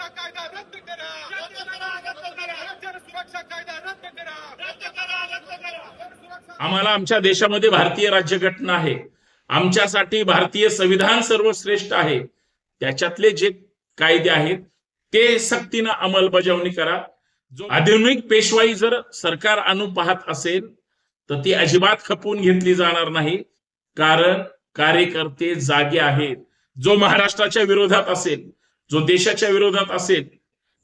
सुरक्षा कायदा रद्द करा. जन सुरक्षा कायदा रद्द करा. सुरक्षा आम्हाला आमच्या देशामध्ये भारतीय राज्यघटना आहे. आमच्यासाठी भारतीय संविधान सर्वश्रेष्ठ आहे. त्याच्यातले जे कायदे आहेत ते सक्तीनं अंमलबजावणी करा. जो आधुनिक पेशवाई जर सरकार आणू पाहत असेल तर ती अजिबात खपवून घेतली जाणार नाही. कारण कार्यकर्ते जागे आहेत. जो महाराष्ट्राच्या विरोधात असेल जो देशाच्या विरोधात असेल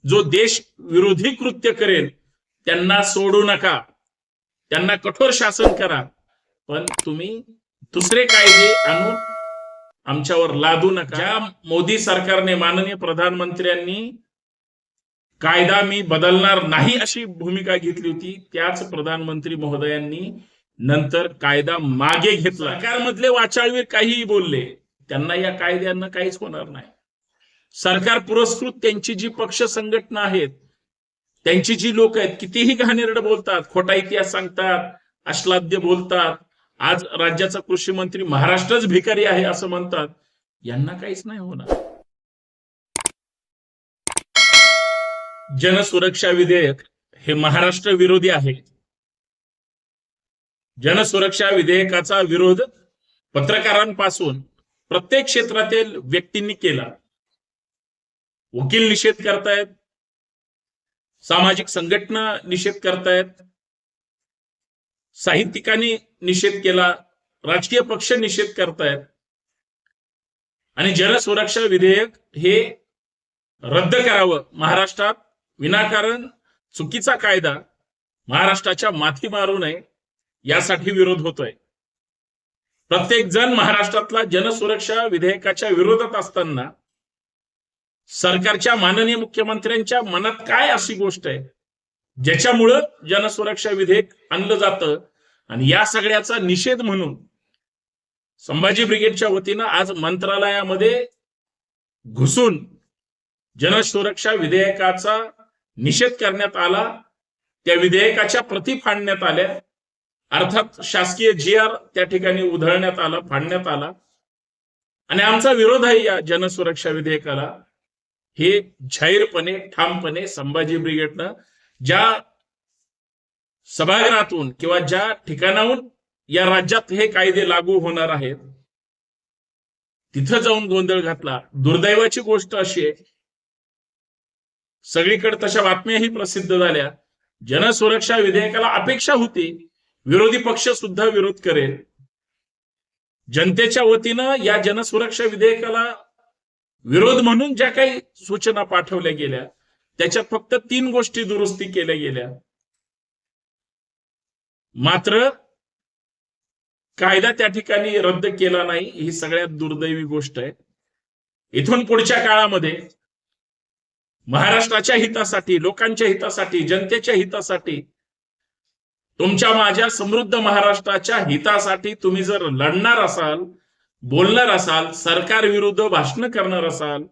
जो देश विरोधी कृत्य करेल त्यांना सोडू नका. त्यांना कठोर शासन करा. पण तुम्ही दुसरे कायदे आणून आमच्यावर लादू नका. ज्या मोदी सरकारने माननीय प्रधानमंत्र्यांनी कायदा मी बदलणार नाही अशी भूमिका घेतली होती त्याच प्रधानमंत्री महोदयांनी नंतर कायदा मागे घेतला. सरकारमधले वाचाळवीर काहीही बोलले त्यांना या कायद्यांना काहीच होणार नाही. सरकार पुरस्कृत त्यांची जी पक्ष संघटना आहेत त्यांची जी लोक आहेत कितीही घाणेरड बोलतात खोटा इतिहास सांगतात अश्लाद्य बोलतात आज राज्याचा कृषी मंत्री महाराष्ट्रच भिकारी आहे असं म्हणतात यांना काहीच नाही होणार. जनसुरक्षा विधेयक हे महाराष्ट्र विरोधी आहे. जनसुरक्षा विधेयकाचा विरोध पत्रकारांपासून प्रत्येक क्षेत्रातील व्यक्तींनी केला. वकील निषेध करतायत सामाजिक संघटना निषेध करतायत साहित्यिकांनी निषेध केला राजकीय पक्ष निषेध करतायत आणि जनसुरक्षा विधेयक हे रद्द करावं. महाराष्ट्रात विनाकारण चुकीचा कायदा महाराष्ट्राच्या माथी मारू नये यासाठी विरोध होतोय. प्रत्येक जण महाराष्ट्रातला जनसुरक्षा विधेयकाच्या विरोधात असताना सरकारच्या माननीय मुख्यमंत्र्यांच्या मनात काय अशी गोष्ट आहे? ज्याच्यामुळं जनसुरक्षा विधेयक आणलं जातं. आणि या सगळ्याचा निषेध म्हणून संभाजी ब्रिगेडच्या वतीनं आज मंत्रालयामध्ये घुसून जनसुरक्षा विधेयकाचा निषेध करण्यात आला. त्या विधेयकाच्या प्रती फाडण्यात आल्या. अर्थात शासकीय जी आर त्या ठिकाणी उधळण्यात आला फाडण्यात आला. आणि आमचा विरोध आहे या जनसुरक्षा विधेयकाला हे जाहीरपणे ठामपणे संभाजी ब्रिगेडनं ज्या सभागृहातून किंवा ज्या ठिकाणाहून या राज्यात हे कायदे लागू होणार आहेत तिथं जाऊन गोंधळ घातला. दुर्दैवाची गोष्ट अशी आहे सगळीकडे तशा बातम्याही प्रसिद्ध झाल्या. जनसुरक्षा विधेयकाला अपेक्षा होती विरोधी पक्ष सुद्धा विरोध करेल. जनतेच्या वतीनं या जनसुरक्षा विधेयकाला विरोध म्हणून ज्या काही सूचना पाठवल्या गेल्या त्याच्यात फक्त तीन गोष्टी दुरुस्ती केल्या गेल्या. मात्र कायदा त्या ठिकाणी रद्द केला नाही ही सगळ्यात दुर्दैवी गोष्ट आहे. इथून पुढच्या काळामध्ये महाराष्ट्राच्या हितासाठी लोकांच्या हितासाठी जनतेच्या हितासाठी तुमच्या माझ्या समृद्ध महाराष्ट्राच्या हितासाठी तुम्ही जर लढणार असाल बोलणार असाल सरकार विरुद्ध भाषण करणार असाल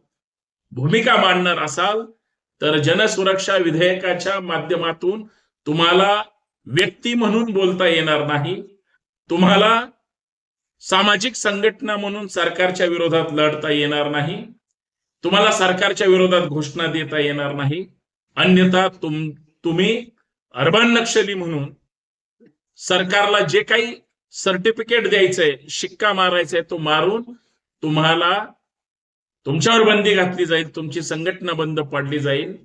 भूमिका मांडणार असाल तर जनसुरक्षा विधेयकाच्या माध्यमातून तुम्हाला व्यक्ती म्हणून बोलता येणार नाही. तुम्हाला सामाजिक संघटना म्हणून सरकारच्या विरोधात लढता येणार नाही. तुम्हाला सरकारच्या विरोधात घोषणा देता येणार नाही. अन्यथा तुम तुम्ही अर्बन नक्षली म्हणून सरकारला जे काही सर्टिफिकेट द्यायचंय शिक्का मारायचाय तो मारून तुम्हाला तुमच्यावर बंदी घातली जाईल तुमची संघटना बंद पडली जाईल.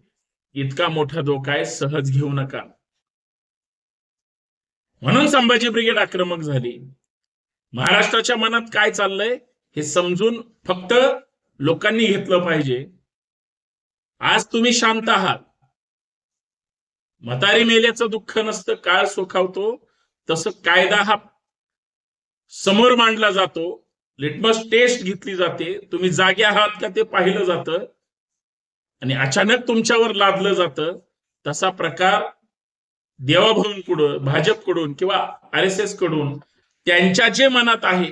इतका मोठा धोका आहे सहज घेऊ नका. म्हणून संभाजी ब्रिगेड आक्रमक झाली. महाराष्ट्राच्या मनात काय चाललंय हे समजून फक्त लोकांनी घेतलं पाहिजे. आज तुम्ही शांत आहात. म्हातारी मेल्याचं दुःख नसतं काळ सुखावतो. तसं कायदा हा समोर मांडला जातो लिटमस टेस्ट घेतली जाते तुम्ही जागे आहात का ते पाहिलं जातं आणि अचानक तुमच्यावर लादलं जातं तसा प्रकार देवाभाऊंकडून भाजपकडून किंवा आर एस एसकडून त्यांच्या जे मनात आहे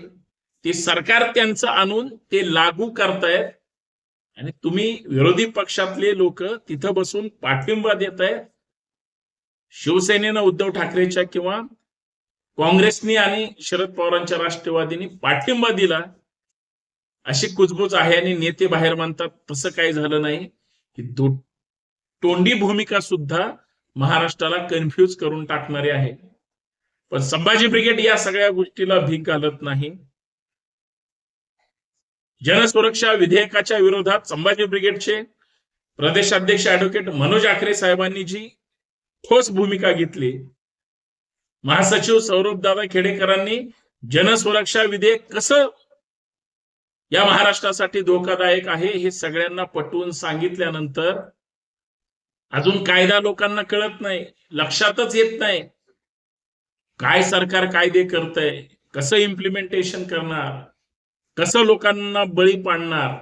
ते सरकार त्यांचं आणून ते लागू करतायत आणि तुम्ही विरोधी पक्षातले लोक तिथं बसून पाठिंबा देत आहेत शिवसेनेनं उद्धव ठाकरेच्या किंवा काँग्रेसनी आणि शरद पवारांच्या राष्ट्रवादीने पाठिंबा दिला. अशी कुजबूज आहे आणि नेते बाहेर म्हणतात तसं काही झालं नाही. ही दो तोंडी भूमिका सुद्धा महाराष्ट्राला कन्फ्यूज करून टाकणारी आहे. पण संभाजी ब्रिगेड या सगळ्या गोष्टीला भीक घालत नाही. जनसुरक्षा विधेयकाच्या विरोधात संभाजी ब्रिगेडचे प्रदेशाध्यक्ष ऍडव्होकेट मनोज आखरे साहेबांनी जी ठोस भूमिका घेतली महासचिव सौरभ दादा खेडेकरांनी जनसुरक्षा विधेयक कसं या महाराष्ट्रासाठी धोकादायक आहे हे सगळ्यांना पटवून सांगितल्यानंतर अजून कायदा लोकांना कळत नाही लक्षातच येत नाही. काय सरकार कायदे करतंय कसं इम्प्लिमेंटेशन करणार कसं लोकांना बळी पाडणार?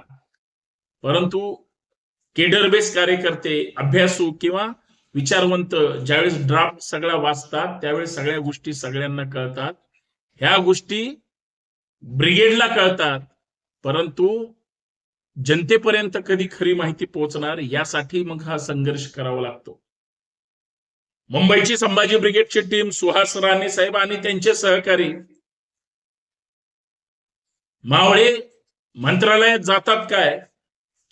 परंतु केडर बेस कार्यकर्ते अभ्यासू किंवा विचारवंत ज्यावेळेस ड्राफ्ट सगळ्या वाचतात त्यावेळेस सगळ्या गोष्टी सगळ्यांना कळतात. ह्या गोष्टी ब्रिगेडला कळतात. परंतु जनतेपर्यंत कधी खरी माहिती पोहोचणार यासाठी मग हा संघर्ष करावा लागतो. मुंबईची संभाजी ब्रिगेडची टीम सुहास राणे साहेब आणि त्यांचे सहकारी मावळे मंत्रालयात जातात काय?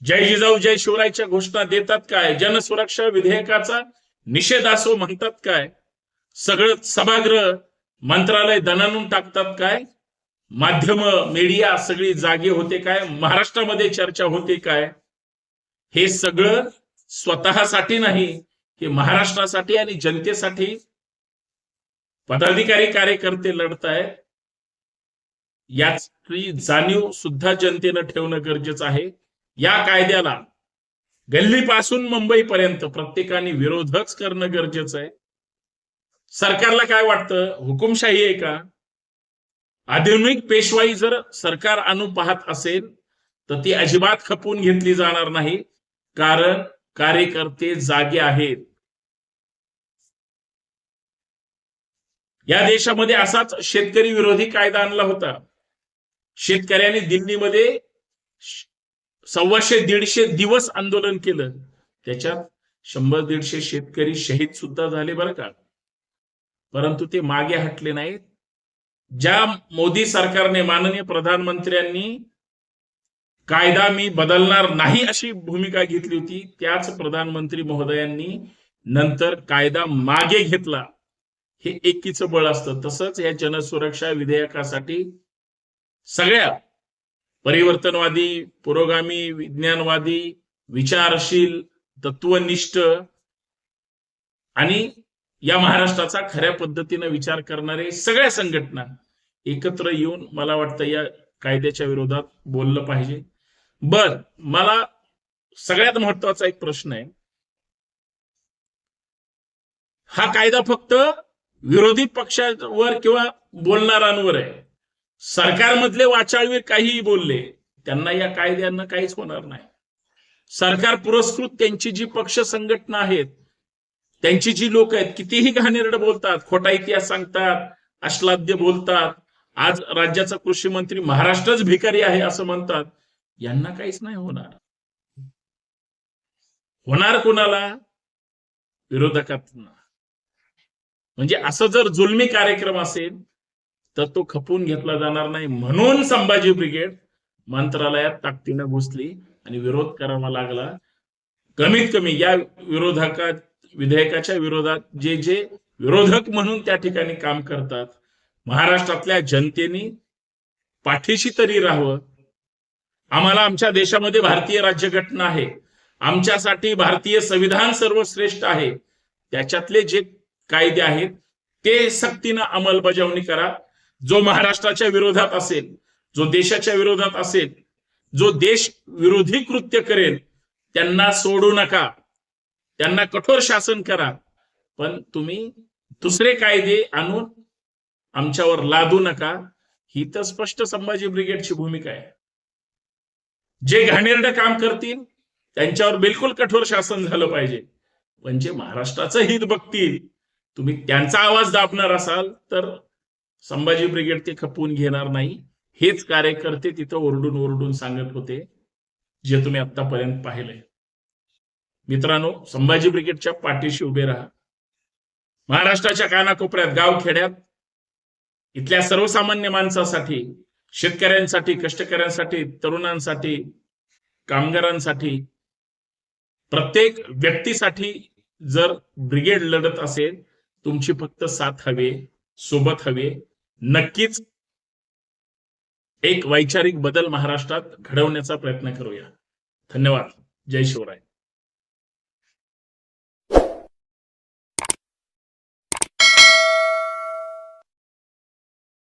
जय जिजाऊ जय शिवरायच्या घोषणा देतात काय? जनसुरक्षा विधेयकाचा निषेध असो म्हणतात काय? सगळं सभागृह मंत्रालय दणानून टाकतात काय? माध्यम मीडिया सगळी जागे होते काय? महाराष्ट्रामध्ये चर्चा होते काय? हे सगळं स्वतःसाठी नाही हे महाराष्ट्रासाठी आणि जनतेसाठी पदाधिकारी कार्यकर्ते लढतायत. याची जाणीव सुद्धा जनतेनं ठेवणं गरजेचं आहे. या कायद्याला गल्लीपासून मुंबईपर्यंत प्रत्येकाने विरोधच करणं गरजेचं आहे. सरकारला काय वाटतं? हुकुमशाही आहे का? आधुनिक पेशवाई जर सरकार आणू पाहत असेल तर ती अजिबात खपवून घेतली जाणार नाही. कारण कार्यकर्ते जागे आहेत. या देशामध्ये असाच शेतकरी विरोधी कायदा आणला होता. शेतकऱ्यांनी दिल्लीमध्ये सव्वाशे दीडशे दिवस आंदोलन केलं. त्याच्यात शंभर दीडशे शेतकरी शहीद सुद्धा झाले बरं का. परंतु ते मागे हटले नाहीत. ज्या मोदी सरकारने माननीय प्रधानमंत्र्यांनी कायदा मी बदलणार नाही अशी भूमिका घेतली होती त्याच प्रधानमंत्री महोदयांनी नंतर कायदा मागे घेतला. हे एकीचं बळ असतं. तसंच या जनसुरक्षा विधेयकासाठी सगळ्या परिवर्तनवादी पुरोगामी विज्ञानवादी विचारशील तत्वनिष्ठ आणि या महाराष्ट्राचा खऱ्या पद्धतीनं विचार करणारे सगळ्या संघटना एकत्र येऊन मला वाटतं या कायद्याच्या विरोधात बोललं पाहिजे. बर मला सगळ्यात महत्त्वाचा एक प्रश्न आहे. हा कायदा फक्त विरोधी पक्षावर किंवा बोलणाऱ्यांवर आहे. सरकारमधले वाचाळवीर काहीही बोलले त्यांना या कायद्यांना काहीच होणार नाही. सरकार पुरस्कृत त्यांची जी पक्ष संघटना आहेत त्यांची जी लोक आहेत कितीही घाणेरड बोलतात खोटा इतिहास सांगतात अश्लाद्य बोलतात आज राज्याचा कृषी मंत्री महाराष्ट्रच भिकारी आहे असं म्हणतात यांना काहीच नाही होणार. होणार कोणाला? विरोधकांना. म्हणजे असं जर जुलमी कार्यक्रम असेल तर तो खपून घेतला जाणार नाही म्हणून संभाजी ब्रिगेड मंत्रालयात ताकदीनं घुसली आणि विरोध करावा लागला. कमीत कमी या विरोधका विधेयकाच्या विरोधात जे जे विरोधक म्हणून त्या ठिकाणी काम करतात महाराष्ट्रातल्या जनतेने पाठीशी तरी राहावं. आम्हाला आमच्या देशामध्ये भारतीय राज्यघटना आहे. आमच्यासाठी भारतीय संविधान सर्वश्रेष्ठ आहे. त्याच्यातले जे कायदे आहेत ते सक्तीनं अंमलबजावणी करा. जो महाराष्ट्राच्या विरोधात असेल जो देशाच्या विरोधात असेल जो देश विरोधी कृत्य करेल त्यांना सोडू नका. त्यांना कठोर शासन करा. पण तुम्ही दुसरे कायदे आणून आमच्यावर लादू नका. ही तर स्पष्ट संभाजी ब्रिगेडची भूमिका आहे. जे घाणेरडं काम करतील त्यांच्यावर बिलकुल कठोर शासन झालं पाहिजे. पण जे महाराष्ट्राचं हित बघतील तुम्ही त्यांचा आवाज दाबणार असाल तर संभाजी ब्रिगेड ते खपवून घेणार नाही. हेच कार्यकर्ते तिथं ओरडून ओरडून सांगत होते जे तुम्ही आतापर्यंत पाहिलंय. मित्रांनो संभाजी ब्रिगेडच्या पाठीशी उभे राहा. महाराष्ट्राच्या कानाकोपऱ्यात गाव खेड्यात इथल्या सर्वसामान्य माणसासाठी शेतकऱ्यांसाठी कष्टकऱ्यांसाठी तरुणांसाठी कामगारांसाठी प्रत्येक व्यक्तीसाठी जर ब्रिगेड लढत असेल तुमची फक्त साथ हवे सोबत हवे नक्कीच एक वैचारिक बदल महाराष्ट्रात घडवण्याचा प्रयत्न करूया. धन्यवाद. जय शिवराय.